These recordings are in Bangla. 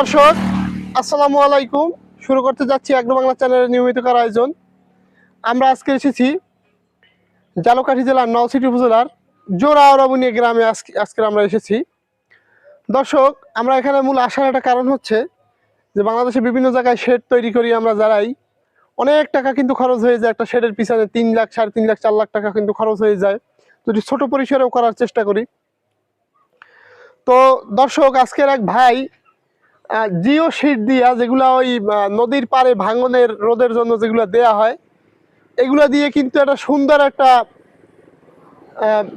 দর্শক, আসসালামু আলাইকুম। শুরু করতে যাচ্ছি আগ্রো বাংলা চ্যানেলের নিয়মিত করা আয়োজন। আমরা আজকে এসেছি জালকাঠি জেলার নলসিটি উপজেলার জোড়াওরাবুনিয়া গ্রামে আজকে আজকে আমরা এসেছি। দর্শক, আমরা এখানে মূল আসার একটা কারণ হচ্ছে যে বাংলাদেশে বিভিন্ন জায়গায় শেড তৈরি করি আমরা যারাই। অনেক টাকা কিন্তু খরচ হয়ে যায়, একটা শেডের পিছনে তিন লাখ, সাড়ে তিন লাখ, চার লাখ টাকা কিন্তু খরচ হয়ে যায়। যদি ছোট পরিসরেও করার চেষ্টা করি। তো দর্শক, আজকের এক ভাই জিও শিট দিয়া যেগুলা ওই নদীর পাড়ে ভাঙনের রোদের জন্য যেগুলো দেয়া হয়, এগুলা দিয়ে কিন্তু একটা সুন্দর একটা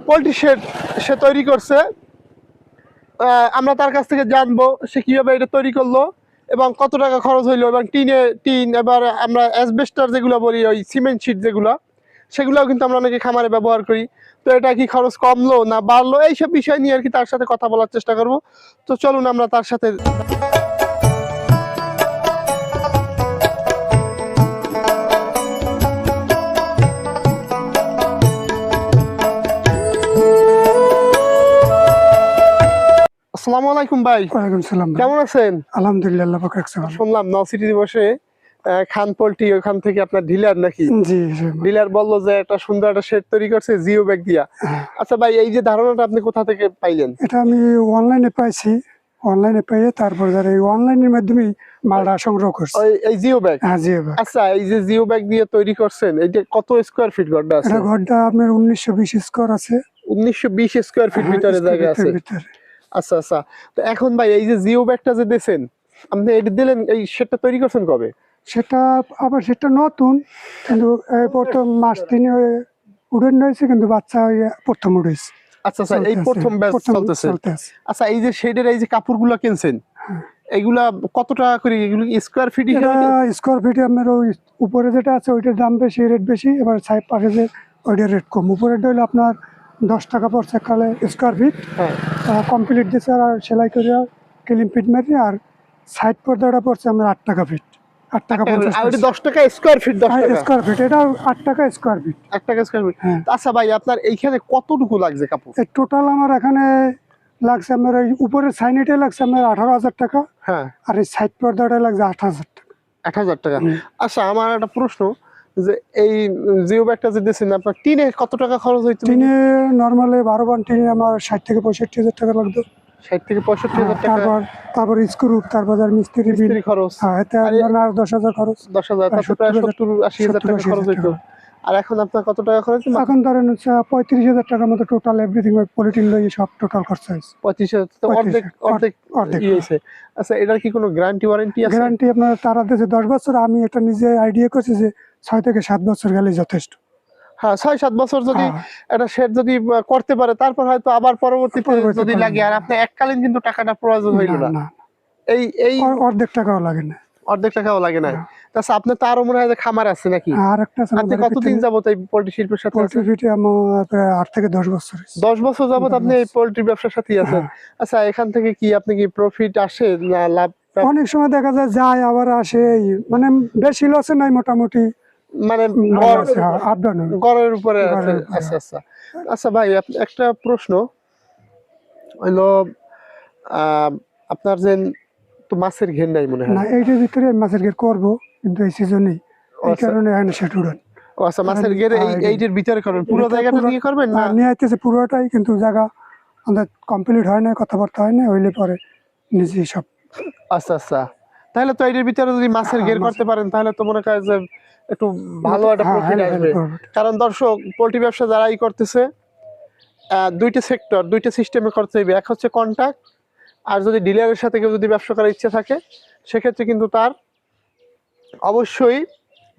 পোলট্রি শেড সে তৈরি করছে। আমরা তার কাছ থেকে জানব সে কীভাবে এটা তৈরি করল এবং কত টাকা খরচ হইল এবং টিনে, টিন, এবার আমরা অ্যাসবেস্টার যেগুলো বলি, ওই সিমেন্ট শিট যেগুলো সেগুলোও কিন্তু আমরা অনেকে খামারে ব্যবহার করি। তো এটা কি খরচ কমলো না বাড়লো? এইসব বিষয় নিয়ে আর কি তার সাথে কথা বলার চেষ্টা করব। তো চলুন আমরা তার সাথে আসসালামু আলাইকুম ভাই। ওয়ালাইকুম সালাম কেমন আছেন? আলহামদুলিল্লাহ। শুনলাম নলসিটি দিবসে খান পোল্ট্রি ওখান থেকে আপনার ডিলার নাকি? ডিলার বলল যে একটা সুন্দর একটা শেড তৈরি করছে জিও ব্যাগ দিয়া। হ্যাঁ। আচ্ছা ভাই এই যে ধারণাটা আপনি কোথা থেকে পাইলেন? এটা আমি অনলাইনে পাইছি। অনলাইনে পেয়ে তারপর যারা এই অনলাইনের মাধ্যমে মালটা সংগ্রহ করছি। ওই এই জিও ব্যাগ? হ্যাঁ জি ভাই আচ্ছা এই যে জিও ব্যাগ দিয়ে তৈরি করছেন এইটা কত স্কোয়ার ফিট ঘরটা আছে? ঘরটা আপনার উনিশশো বিশ স্কোর আছে। উনিশশো বিশ স্কোয়ার ফিট ভিতরে জায়গা আছে। আচ্ছা আচ্ছা। তো এখন ভাই এই যে জিও ব্যাগটা যে দিয়েছেন আপনি এটা দিলেন এই শেডটা তৈরি করছেন কবে? সেটা আবার সেটা নতুন কিন্তু প্রথম মাস তিনে উড়েন রয়েছে কিন্তু বাচ্চা প্রথম উড়েছে। আচ্ছা আচ্ছা এই প্রথম ব্যাচ চলতেছে। আচ্ছা এই যে শেডের এই যে কাপড়গুলো কিনছেন হ্যাঁ। এগুলা কত টাকা করে এগুলো স্কোয়ার ফিট স্কোয়ার ফিটে আপনার ওই উপরে যেটা আছে ওইটার দাম বেশি রেট বেশি এবার সাইড পাশে যে ওইটার রেট কম। উপরেটা হলো আপনার দশ টাকা পড়ছে কালে স্কোয়ার ফিট কমপ্লিট দিচ্ছে আর সেলাই করে ক্লিন ফিট মেরে আর সাইড পর্দাটা পড়ছে আমরা আট টাকা ফিট। আট টাকা পঞ্চাশ দশ টাকা স্কোয়ার ফিট দশ স্কোয়ার ফিট এটা আট টাকা স্কোয়ার ফিট টাকা স্কোয়ার ফিট আচ্ছা ভাই আপনার এইখানে কতটুকু লাগছে কাপড়? টোটাল আমার এখানে লাগছে আমার এই উপরের সাইনেটে লাগছে আমার আঠারো হাজার টাকা। হ্যাঁ। আর এই সাইড পর্দাটা লাগছে আট হাজার টাকা। এক হাজার টাকা। আচ্ছা আমার একটা প্রশ্ন যে এই জিও ব্যাগটা যে দিয়েছেন আপনার টিনে কত টাকা খরচ হইতো টিনে নর্মালে বারো বান টিনে আমার ষাট থেকে পঁয়ষট্টি হাজার টাকা লাগতো। ষাট থেকে পঁয়ষট্টি হাজার টাকা। তারপর তারপর স্ক্রু তারপর আর মিস্ত্রি বিল। খরচ। হ্যাঁ এতে আর আপনার দশ হাজার খরচ। দশ হাজার তারপর প্রায় সত্তর আশি হাজার টাকা খরচ হইতো। আর এখন আপনার কত টাকা খরচ এখন ধরেন হচ্ছে পঁয়ত্রিশ হাজার টাকার মতো টোটাল এভরিথিং পলিটিন লইয়ে সব টোটাল খরচ হয়েছে। পঁয়ত্রিশ হাজার অর্ধেক অর্ধেক অর্ধেক হয়েছে আচ্ছা এটার কি কোনো গ্যারান্টি ওয়ারেন্টি আছে? গ্যারান্টি আপনার তারা দিয়েছে দশ বছর আমি এটা নিজে আইডিয়া করছি যে ছয় থেকে সাত বছর গেলে যথেষ্ট। হ্যাঁ ছয় সাত বছর যদি হ্যাঁ, একটা শেড যদি করতে পারে তারপর হয়তো আবার পরবর্তীতে যদি লাগে আর আপনি এককালীন কিন্তু টাকাটা প্রয়োজন হইল না, এই এই অর্ধেক টাকাও লাগে না। অর্ধেক টাকাও লাগে না। হ্যাঁ। তাছাড়া আপনার তো আরও মনে হয় যে খামার আছে নাকি? আর একটা আপনি কতদিন যাবত এই পোল্ট্রি শিল্পের সাথে পোল্ট্রি? ফিটে আমার প্রায় আট থেকে দশ বছর। দশ বছর যাবত আপনি এই পোল্ট্রি ব্যবসার সাথেই আছেন। হ্যাঁ। আচ্ছা এখান থেকে কি আপনি কি প্রফিট আসে না লাভ? অনেক সময় দেখা যায় যায় আবার আসে। মানে বেশি লসে নাই মোটামুটি। মানে ভালো গড়- আছে, হ্যাঁ, হয়। গড়ের উপরে আছে আচ্ছা আচ্ছা। আচ্ছা ভাই একটা প্রশ্ন। হইল আপনার যে তো মাছের ঘের নাই মনে হয়? না এইটার ভিতরে মাছের গের করব কিন্তু এই সিজনে এই আচ্ছা। কারণে এখানে সেট উড়ান ও আচ্ছা মাছের ঘেরে এই হ্যাঁ, এইটার ভিতরে করবেন? পুরো জায়গাটা নিয়ে করবেন না? নিয়ে আইতেছে পুরোটাই কিন্তু জায়গা আমাদের কমপ্লিট হয় না কথাবার্তা হয় না হইলে পরে নিজেই সব আচ্ছা আচ্ছা। তাহলে তো এটার ভিতরে যদি মাছের গের ঘের করতে পারেন তাহলে তো মনে করেন যে একটু ভালো একটা হ্যাঁ, প্রফিট হ্যাঁ, আসবে। হ্যাঁ, কারণ দর্শক পোলট্রি ব্যবসা যারাই করতেছে দুইটা সেক্টর দুইটা সিস্টেমে করতে হবে। এক হচ্ছে কন্ট্যাক্ট আর যদি ডিলারের সাথে কেউ যদি ব্যবসা করার ইচ্ছা থাকে সেক্ষেত্রে কিন্তু তার অবশ্যই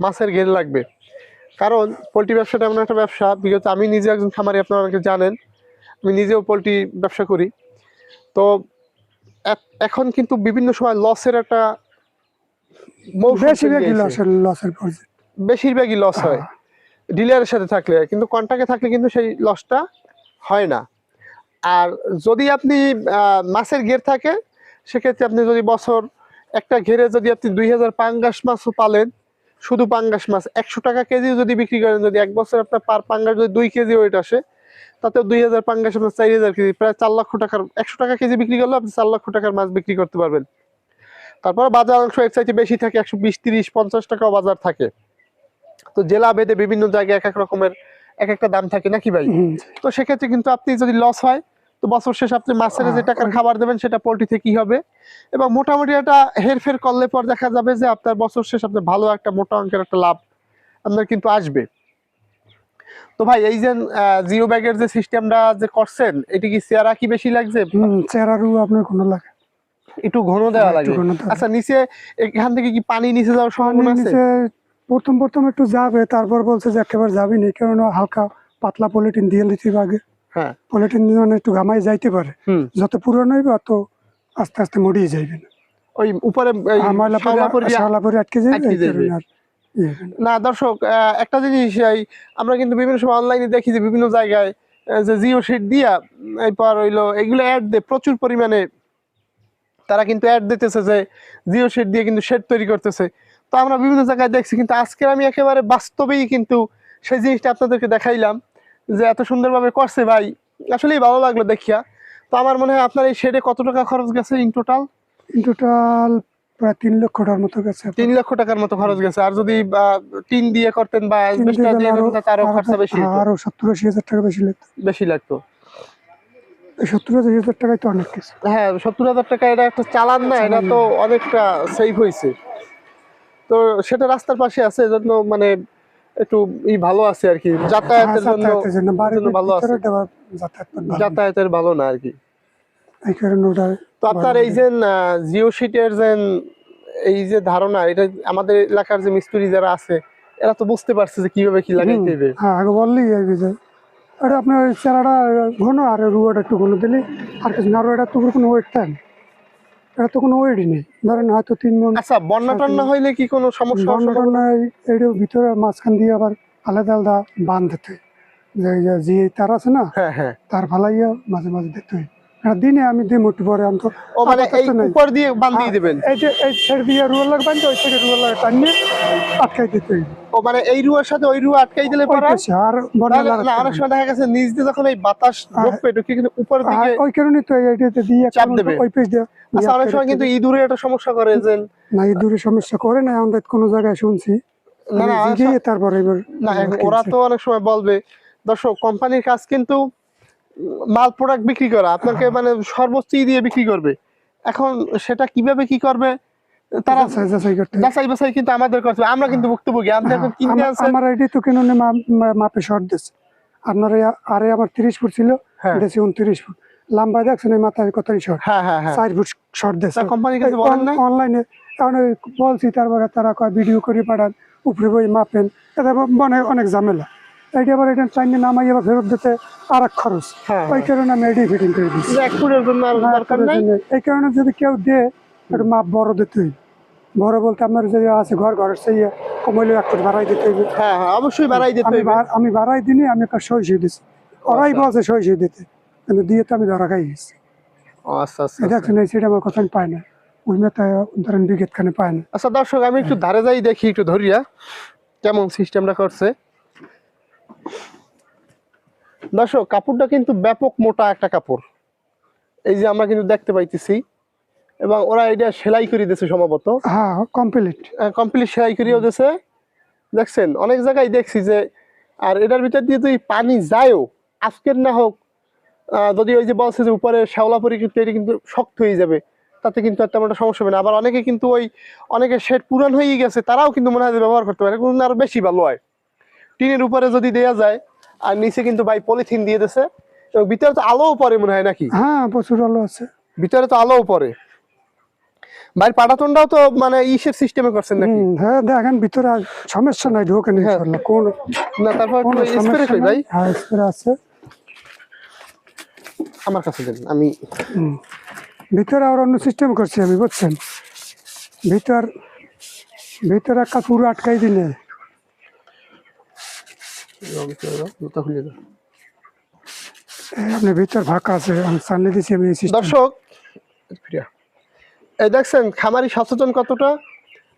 মাছের ঘের লাগবে। কারণ পোলট্রি ব্যবসাটা এমন একটা ব্যবসা বিগত আমি নিজে একজন খামারি আপনারা অনেকে জানেন আমি নিজেও পোলট্রি ব্যবসা করি। তো এখন কিন্তু বিভিন্ন সময় লসের একটা বেশিরভাগই লসের বেশিরভাগই লস হয়। ডিলারের সাথে থাকলে কিন্তু কন্ট্রাক্টে থাকলে কিন্তু সেই লসটা হয় না। আর যদি আপনি মাছের ঘের থাকে সেক্ষেত্রে আপনি যদি বছর একটা ঘেরে যদি আপনি দুই হাজার পাঙ্গাস মাছও পালেন শুধু পাঙ্গাস মাছ একশো টাকা কেজি যদি বিক্রি করেন যদি এক বছর আপনার পার পাঙ্গাস যদি দুই কেজি ওয়েট আসে তাতে দুই হাজার পাঙ্গাস মাছ চার হাজার কেজি প্রায় চার লক্ষ টাকার একশো টাকা কেজি বিক্রি করলে আপনি চার লক্ষ টাকার মাছ বিক্রি করতে পারবেন। তারপর বাজার চাইতে বেশি থাকে একশো বিশ তিরিশ পঞ্চাশ টাকাও বাজার থাকে। তো জেলা ভেদে বিভিন্ন জায়গায় এক এক রকমের এক একটা দাম থাকে নাকি ভাই? তো সেক্ষেত্রে কিন্তু আপনি যদি লস হয় তো বছর শেষে আপনি মাছের যে টাকার খাবার দেবেন সেটা পোল্ট্রি কি হবে। এবং মোটামুটি একটা হেরফের করলে পর দেখা যাবে যে আপনার বছর শেষ আপনার ভালো একটা মোটা অঙ্কের একটা লাভ আপনার কিন্তু আসবে। তো ভাই এই যে জিও ব্যাগের যে সিস্টেমটা যে করছেন এটি কি চেয়ারা কি বেশি লাগছে? চেরারু আপনার কোনো লাগে একটু ঘন দেওয়া লাগে। আচ্ছা নিচে এখান থেকে কি পানি নিচে যাওয়ার সম্ভাবনা আছে? প্রথম প্রথম একটু যাবে তারপর বলছে যে একেবারে যাবি না কারণ হালকা পাতলা পলিটিন দিয়ে দিতে আগে হ্যাঁ। পলিটিন দিয়ে মানে একটু ঘামাই যাইতে পারে। যত পুরনো হইবে অত আস্তে আস্তে মরিয়ে যাইবে না। ওই উপরে এই আর ময়লা পরে শ্যাওলা পরে যে- শ্যাওলা পরে আটকে আর ইয়ে না। দর্শক একটা জিনিস এই আমরা কিন্তু বিভিন্ন সময় অনলাইনে দেখি যে বিভিন্ন জায়গায় যে জিও শিট দিয়া এরপর হইল এগুলো অ্যাড দেয় প্রচুর পরিমাণে তারা কিন্তু অ্যাড দিতেছে যে জিও শিট দিয়ে কিন্তু শেড তৈরি করতেছে। তো আমরা বিভিন্ন জায়গায় দেখছি কিন্তু আজকে আমি একেবারে বাস্তবেই কিন্তু সেই জিনিসটা আপনাদেরকে দেখাইলাম যে এত সুন্দরভাবে করছে ভাই। আসলেই ভালো লাগল দেখিয়া। তো আমার মনে হয় আপনার এই শেডে কত টাকা খরচ গেছে ইন টোটাল ইন টোটাল প্রায় তিন লক্ষ টাকার মতো গেছে। তিন লক্ষ টাকার মতো খরচ গেছে। আর যদি টিন দিয়ে করতেন বা তারও খরচা বেশি হ্যাঁ, আরও সত্তর আশি হাজার টাকা বেশি লাগতো। বেশি লাগতো। সত্তর আশি হাজার টাকায় তো অনেক কিছু। হ্যাঁ সত্তর হাজার টাকা এটা একটা চালান না এটা তো অনেকটা সেভ হয়েছে। তো সেটা রাস্তার পাশে আছে এজন্য মানে একটু ই ভালো আছে আর কি হ্যাঁ, যাতায়াতের জন্য যাতায়াতের জন্য ভালো আছে। যাতায়াতের ভালো না আর কি। এই কারণে ওটা তো আপনার এই যে জিও শিটের যে এই যে ধারণা এটা আমাদের এলাকার যে মিস্ত্রি যারা আছে এরা তো বুঝতে পারছে যে কীভাবে কি লাগাইতে হবে। হ্যাঁ আগে বললেই এই বিষয় এটা আপনার চারাটা ঘন আর রুয়াটা একটু ঘন দিলে আর কিছু না আর এটা তো কোনো ওয়েট টাইম এটা তো কোনো ওয়েটই নেই। ধরেন হয়তো তিন মন আচ্ছা বন্যা টন্যা হইলে কি কোনো সমস্যা বন্যা টন্যা এর ভিতরে মাঝখান দিয়ে আবার আলাদা আলাদা বান্ধ দিতে। যে তার আছে না হ্যাঁ হ্যাঁ। তার ফালাইয়া মাঝে মাঝে দিতে হয়। দিনে আমি দিই মোটু পরে আমি তো ও মানে এই উপর দিয়ে বান্ধিয়ে দিবেন? এই যে এই ছেড় দিয়ে ওই ছেড়ে টানিয়ে আটকাই দিতে ও মানে এই রুয়ার সাথে ওই রুয়া আটকাই দিলে পরে? আর না অনেক সময় দেখা গেছে নিচ দিয়ে যখন এই বাতাস ঢুকবে ঢুকে কিন্তু উপর দিকে ওই কারণে তো দিয়ে চাপ দেবে। ওই পেজ দিয়ে আচ্ছা অনেক সময় কিন্তু ইঁদুরে একটা সমস্যা করে যে না এই দূরে সমস্যা করে না আমাদের কোনো জায়গায় শুনছি। না, না, তারপরে এবার না ওরা তো অনেক সময় বলবে দর্শক কোম্পানির কাজ কিন্তু মাল প্রোডাক্ট বিক্রি করা আপনাকে মানে সর্বোচ্চ দিয়ে বিক্রি করবে। এখন সেটা কীভাবে কি করবে? তারা যাচাই যাচাই করতে যাচাই বাছাই কিন্তু আমাদের করতে আমরা কিন্তু ভুক্তভোগী। আপনি এখন হ্যাঁ, কিনতে আমার- আমার আইডি তো কেন মাপে শর্ট দিচ্ছে আপনার আরে আমার তিরিশ ফুট ছিল হ্যাঁ। উনত্রিশ ফুট। লম্বা দেখছেন মাথায় শর্ট? হ্যাঁ হ্যাঁ হ্যাঁ। চার ফুট শর্ট দিচ্ছে তা কোম্পানির কাছে বলেন না অনলাইনে কারণ বলছি তারপরে তারা কয় ভিডিও করে পাঠান উপরে বই মাপেন। এটা মানে অনেক ঝামেলা। এইটা আবার এটা চাইনে নামাই আবার ফেরত দিতে আর এক খরচ। হ্যাঁ। ওই কারণে আমি ফিটিং করে দিচ্ছি এই কারণে যদি কেউ একটু মাপ বড় দিতে হইবে। বড় বলতে আপনার আছে ঘর ঘরের সেই কমাইলে এক ফুট দিতে হইবে। হ্যাঁ হ্যাঁ অবশ্যই দিতে আমি হইবে। আমি বাড়াই দিনে আমি একটা সই ওরাই আচ্ছা। বলছে সই সই দিতে। কিন্তু দিয়ে তো আমি ধরা খাই গেছি। আচ্ছা আচ্ছা এটা আচ্ছা। সেটা আমার কথা আমি পাই না। ধরেন বিকেট খানে পায় না। আচ্ছা দর্শক আমি একটু ধারে যাই দেখি একটু ধরিয়া। কেমন সিস্টেমটা করছে? দর্শক কাপড়টা কিন্তু ব্যাপক মোটা একটা কাপড়। এই যে আমরা কিন্তু দেখতে পাইতেছি এবং ওরা এটা সেলাই করে দিয়েছে সম্ভবত। হ্যাঁ কমপ্লিট কমপ্লিট সেলাই করিয়েও দিয়েছে দেখছেন অনেক জায়গায় দেখছি যে আর এটার ভিতর দিয়ে যদি পানি যায়ও আজকের না হোক যদি ওই যে বলছে যে উপরে শ্যাওলা পরি কিন্তু এটা কিন্তু শক্ত হয়ে যাবে তাতে কিন্তু আর তেমন একটা সমস্যা হবে না। আবার অনেকে কিন্তু ওই অনেকে শেড পুরান হয়ে গেছে তারাও কিন্তু মনে হয় ব্যবহার করতে পারে কিন্তু আরও বেশি ভালো হয়। টিনের উপরে যদি দেয়া যায় আর নিচে কিন্তু ভাই পলিথিন দিয়ে দিছে এবং ভিতরে তো আলোও পড়ে মনে হয় নাকি? হ্যাঁ প্রচুর আলো আছে। ভিতরে তো আলোও পড়ে। ভাইয়ের পাটাতনটাও তো মানে ইসের সিস্টেমে করছেন নাকি? হ্যাঁ দেখেন ভিতরে সমস্যা নাই ঢোকে নেই হ্যাঁ। কোন না তারপর স্প্রে কই ভাই? হ্যাঁ স্প্রে আছে। আমার কাছে দেন আমি ভিতরে আর অন্য সিস্টেম করছি আমি বুঝছেন? ভিতর ভিতরে একটা পুরো আটকাই দিলে। জুতা খুলে দাও। এই আপনি ভিতর ফাঁকা আছে আমি চালিয়ে দিচ্ছি আমি দর্শক এই দেখছেন খামারি সচেতন কতটা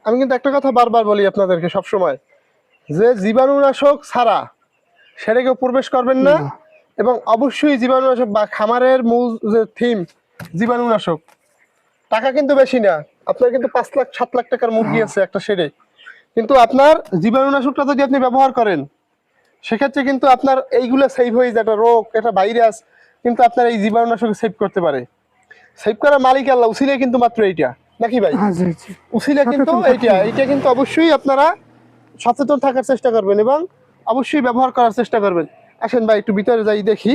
আমি কিন্তু একটা কথা বারবার বলি আপনাদেরকে সব সময় যে জীবাণুনাশক ছাড়া সেটা কেউ প্রবেশ করবেন না না। এবং অবশ্যই জীবাণুনাশক বা খামারের মূল যে থিম জীবাণুনাশক টাকা কিন্তু বেশি না আপনার কিন্তু পাঁচ লাখ সাত লাখ টাকার মুরগি আছে একটা শেডে কিন্তু আপনার জীবাণুনাশকটা যদি আপনি ব্যবহার করেন সেক্ষেত্রে কিন্তু আপনার এইগুলো সেভ হয়ে যায় একটা রোগ একটা ভাইরাস কিন্তু আপনার এই জীবাণুনাশক সেভ করতে পারে। সেভ করার মালিক আল্লাহ উসিলে কিন্তু মাত্র এইটা। নাকি ভাই? হ্যাঁ উসিলে কিন্তু এইটা এইটা কিন্তু অবশ্যই আপনারা সচেতন থাকার চেষ্টা করবেন এবং অবশ্যই ব্যবহার করার চেষ্টা করবেন। আসেন ভাই একটু ভিতরে যাই দেখি।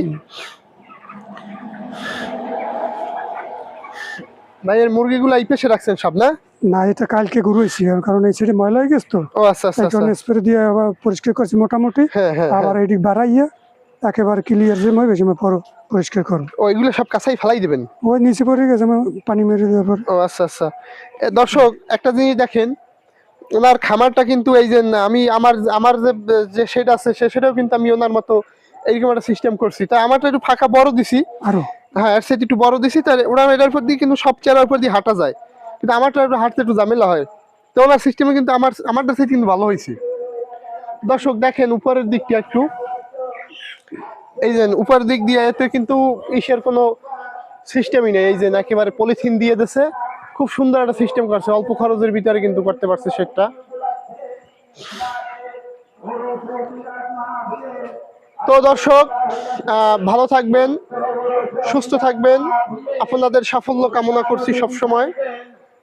ভাই এর মুরগিগুলো এই পেশে রাখছেন সব না? না এটা কালকে ঘুরেছি কারণ এই সাইডে ময়লা হয়ে গেছে তো। ও আচ্ছা আচ্ছা আচ্ছা। স্প্রে দিয়ে আবার পরিষ্কার করছি মোটামুটি। হ্যাঁ হ্যাঁ আবার এদিক বাড়াইয়া একেবারে ক্লিয়ার যে মই বেশি পর পরিষ্কার করো ও এগুলো সব ফেলাই দেবেন? ওই নিচে পড়ে গেছে আমার পানি মেরে দেওয়ার পর। ও আচ্ছা আচ্ছা। দর্শক একটা জিনিস দেখেন ওনার খামারটা কিন্তু এই যে আমি আমার আমার যে শেড আছে সে সেটাও কিন্তু আমি ওনার মতো এইরকম একটা সিস্টেম করছি। তাই আমারটা একটু ফাঁকা বড় দিছি। আরও? হ্যাঁ সাথে একটু বড় দিছি তাহলে ওরা এটার উপর দিয়ে কিন্তু সব চেয়ারের উপর দিয়ে হাঁটা যায়। কিন্তু আমারটা একটু হাঁটতে একটু ঝামেলা হয়। তো ওনার সিস্টেমে কিন্তু আমার, আমারটা সাথে কিন্তু ভালো হয়েছে। দর্শক দেখেন, উপরের দিকটা একটু। এই যে উপরের দিক দিয়ে এতে কিন্তু ইসের কোনো সিস্টেমই নেই। এই যে একেবারে পলিথিন দিয়ে দিছে। খুব সুন্দর একটা সিস্টেম করছে। অল্প খরচের ভিতরে কিন্তু করতে পারছে সেটা তো দর্শক ভালো থাকবেন, সুস্থ থাকবেন। আপনাদের সাফল্য কামনা করছি সব সময়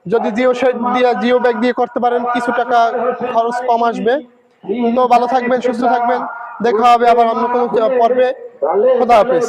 যদি জিও সেট দিয়ে জিও ব্যাগ দিয়ে করতে পারেন, কিছু টাকা খরচ কম আসবে। তো ভালো থাকবেন, সুস্থ থাকবেন। দেখা হবে আবার অন্য কোনো পর্বে। খোদা হাফেজ।